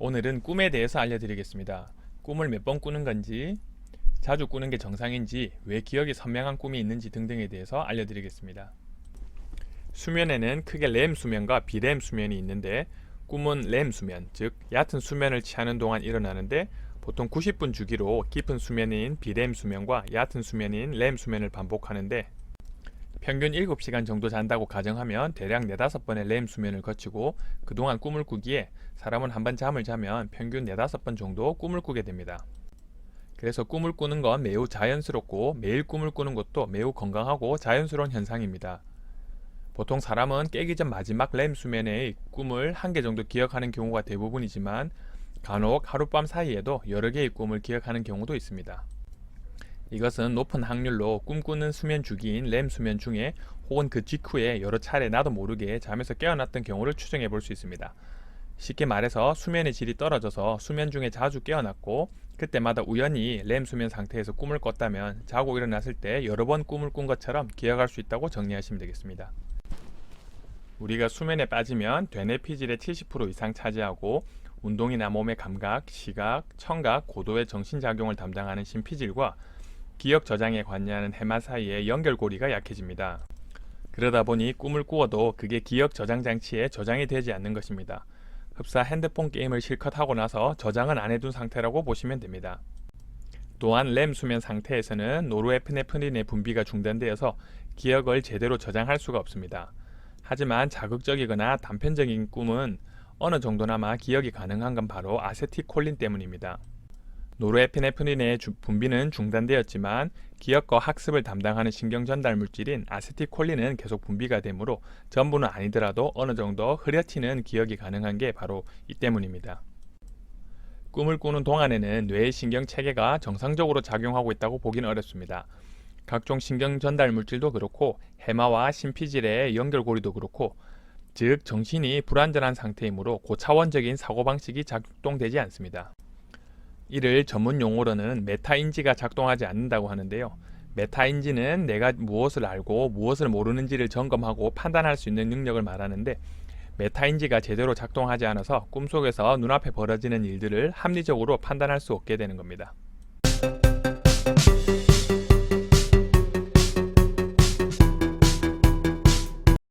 오늘은 꿈에 대해서 알려드리겠습니다. 꿈을 몇 번 꾸는 건지, 자주 꾸는 게 정상인지, 왜 기억에 선명한 꿈이 있는지 등등에 대해서 알려드리겠습니다. 수면에는 크게 렘 수면과 비렘 수면이 있는데, 꿈은 렘 수면, 즉 얕은 수면을 취하는 동안 일어나는데 보통 90분 주기로 깊은 수면인 비렘 수면과 얕은 수면인 렘 수면을 반복하는데 평균 7시간 정도 잔다고 가정하면 대략 4, 5번의 렘 수면을 거치고 그동안 꿈을 꾸기에 사람은 한 번 잠을 자면 평균 4, 5번 정도 꿈을 꾸게 됩니다. 그래서 꿈을 꾸는 건 매우 자연스럽고 매일 꿈을 꾸는 것도 매우 건강하고 자연스러운 현상입니다. 보통 사람은 깨기 전 마지막 렘 수면의 꿈을 한 개 정도 기억하는 경우가 대부분이지만 간혹 하룻밤 사이에도 여러 개의 꿈을 기억하는 경우도 있습니다. 이것은 높은 확률로 꿈꾸는 수면 주기인 렘 수면 중에 혹은 그 직후에 여러 차례 나도 모르게 잠에서 깨어났던 경우를 추정해 볼 수 있습니다. 쉽게 말해서 수면의 질이 떨어져서 수면 중에 자주 깨어났고 그때마다 우연히 렘 수면 상태에서 꿈을 꿨다면 자고 일어났을 때 여러 번 꿈을 꾼 것처럼 기억할 수 있다고 정리하시면 되겠습니다. 우리가 수면에 빠지면 되뇌 피질의 70% 이상 차지하고 운동이나 몸의 감각, 시각, 청각, 고도의 정신작용을 담당하는 심피질과 기억 저장에 관여하는 해마 사이의 연결고리가 약해집니다. 그러다 보니 꿈을 꾸어도 그게 기억 저장 장치에 저장이 되지 않는 것입니다. 흡사 핸드폰 게임을 실컷 하고 나서 저장은 안 해둔 상태라고 보시면 됩니다. 또한 렘 수면 상태에서는 노르에피네프린의 분비가 중단되어서 기억을 제대로 저장할 수가 없습니다. 하지만 자극적이거나 단편적인 꿈은 어느 정도나마 기억이 가능한 건 바로 아세틸콜린 때문입니다. 노르에피네프린의 주- 분비는 중단되었지만 기억과 학습을 담당하는 신경 전달 물질인 아세틸콜린은 계속 분비가 되므로 전부는 아니더라도 어느 정도 흐려지는 기억이 가능한 게 바로 이 때문입니다. 꿈을 꾸는 동안에는 뇌의 신경 체계가 정상적으로 작용하고 있다고 보기는 어렵습니다. 각종 신경 전달 물질도 그렇고 해마와 심피질의 연결고리도 그렇고 즉 정신이 불완전한 상태이므로 고차원적인 사고방식이 작동되지 않습니다. 이를 전문 용어로는 메타인지가 작동하지 않는다고 하는데요. 메타인지는 내가 무엇을 알고 무엇을 모르는지를 점검하고 판단할 수 있는 능력을 말하는데 메타인지가 제대로 작동하지 않아서 꿈속에서 눈앞에 벌어지는 일들을 합리적으로 판단할 수 없게 되는 겁니다.